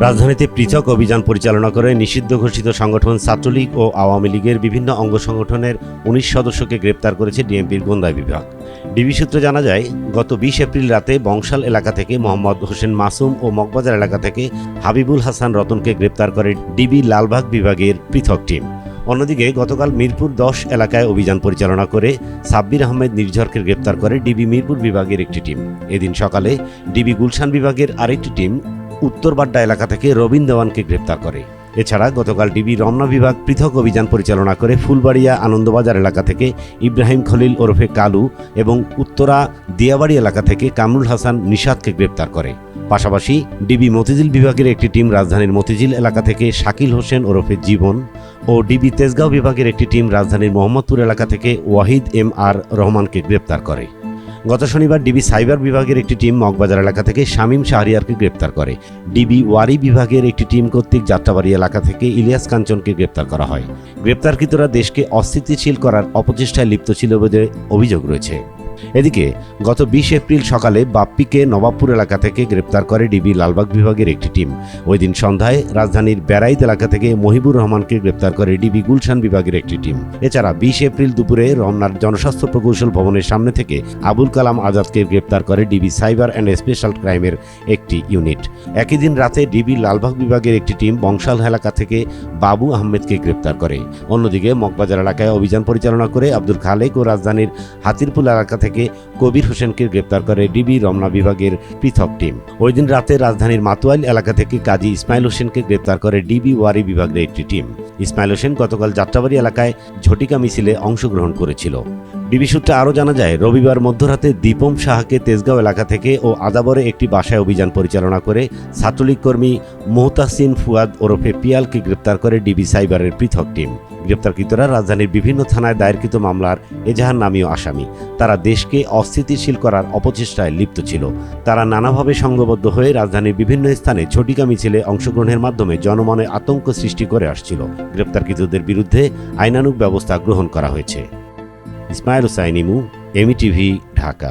রাজধানীতে পৃথক অভিযান পরিচালনা করে নিষিদ্ধ ঘোষিত সংগঠন ছাত্রলীগ ও আওয়ামী লীগের বিভিন্ন অঙ্গ সংগঠনের উনিশ সদস্যকে গ্রেপ্তার করেছে ডিএমপির গোন্দাই বিভাগ। ডিবি সূত্রে জানা যায়, গত বিশ এপ্রিল রাতে বংশাল এলাকা থেকে মোহাম্মদ হোসেন মাসুম ও মগবাজার এলাকা থেকে হাবিবুল হাসান রতনকে গ্রেপ্তার করে ডিবি লালবাগ বিভাগের পৃথক টিম। অন্যদিকে গতকাল মিরপুর দশ এলাকায় অভিযান পরিচালনা করে সাব্বির আহমেদ নির্ঝরকে গ্রেপ্তার করে ডিবি মিরপুর বিভাগের একটি টিম। এদিন সকালে ডিবি গুলশান বিভাগের আরেকটি টিম উত্তর বাড্ডা এলাকা থেকে রবিন দেওয়ানকে গ্রেপ্তার করে। এছাড়া গতকাল ডিবি রমনা বিভাগ পৃথক অভিযান পরিচালনা করে ফুলবাড়িয়া আনন্দবাজার এলাকা থেকে ইব্রাহিম খলিল ওরফে কালু এবং উত্তরা দিয়াবাড়ি এলাকা থেকে কামরুল হাসান নিষাদকে গ্রেপ্তার করে। পাশাপাশি ডিবি মতিঝিল বিভাগের একটি টিম রাজধানীর মতিঝিল এলাকা থেকে শাকিল হোসেন ওরফে জীবন ও ডিবি তেজগাঁও বিভাগের একটি টিম রাজধানীর মোহাম্মদপুর এলাকা থেকে ওয়াহিদ এম আর রহমানকে গ্রেপ্তার করে। গত শনিবার ডিবি সাইবার বিভাগের একটি টিম মগবাজার এলাকা থেকে শামীম শাহরিয়ারকে গ্রেপ্তার করে। ডিবি ওয়ারি বিভাগের একটি টিম কর্তৃক যাত্রাবাড়ি এলাকা থেকে ইলিয়াস কাঞ্চনকে গ্রেপ্তার করা হয়। গ্রেপ্তারকৃতরা দেশকে অস্থিতিশীল করার অপচেষ্টায় লিপ্ত ছিল বলে অভিযোগ রয়েছে। এদিকে, গত বিশ এপ্রিল সকালে বাপ্পিকে নবাবপুর এলাকা থেকে গ্রেপ্তার করে ডিবি লালবাগ বিভাগের একটি টিম। ওই দিন সন্ধ্যায় রাজধানীর ব্যারাইত এলাকা থেকে মহিবুর রহমানকে গ্রেপ্তার করে ডিবি গুলশান বিভাগের একটি টিম। এছাড়া বিশ এপ্রিল দুপুরে রমনার জনস্বাস্থ্য প্রকৌশল ভবনের সামনে থেকে আবুল কালাম আজাদকে গ্রেপ্তার করে ডিবি সাইবার অ্যান্ড স্পেশাল ক্রাইমের একটি ইউনিট। একই দিন রাতে ডিবি লালবাগ বিভাগের একটি টিম বংশাল এলাকা থেকে বাবু আহমেদকে গ্রেপ্তার করে। অন্যদিকে মগবাজার এলাকায় অভিযান পরিচালনা করে আব্দুল খালেক ও রাজধানীর হাতিরপুল এলাকা থেকে কবির হোসেনকে গ্রেপ্তার করে ডিবি রমনা বিভাগের পৃথক টিম। ওই দিন রাতে রাজধানীর মাতুয়াইল এলাকা থেকে কাজী ইসমাইল হোসেনকে গ্রেপ্তার করে ডিবি ওয়ারি বিভাগের একটি টিম। ইসমাইল হোসেন গতকাল যাত্রাবাড়ি এলাকায় ঝটিকা মিছিলে অংশগ্রহণ করেছিল। ডিবি সূত্রে আরও জানা যায়, রবিবার মধ্যরাতে দীপম সাহাকে তেজগাঁও এলাকা থেকে ও আদাবরে একটি বাসায় অভিযান পরিচালনা করে ছাত্রলীগ কর্মী মোহতাসিন ফুয়াদ ওরফে পিয়ালকে গ্রেপ্তার করে ডিবি সাইবারের পৃথক টিম। গ্রেপ্তারকৃতরা রাজধানীর বিভিন্ন থানায় দায়েরকৃত মামলার এজাহার নামীয় আসামি। তারা দেশকে অস্থিতিশীল করার অপচেষ্টায় লিপ্ত ছিল। তারা নানাভাবে সংঘবদ্ধ হয়ে রাজধানীর বিভিন্ন স্থানে ছটিকা মিছিলে অংশগ্রহণের মাধ্যমে জনমনে আতঙ্ক সৃষ্টি করে আসছিল। গ্রেপ্তারকৃতদের বিরুদ্ধে আইনানুগ ব্যবস্থা গ্রহণ করা হয়েছে। ইসমাইল হুসাইন ইমু এমি টিভি ঢাকা।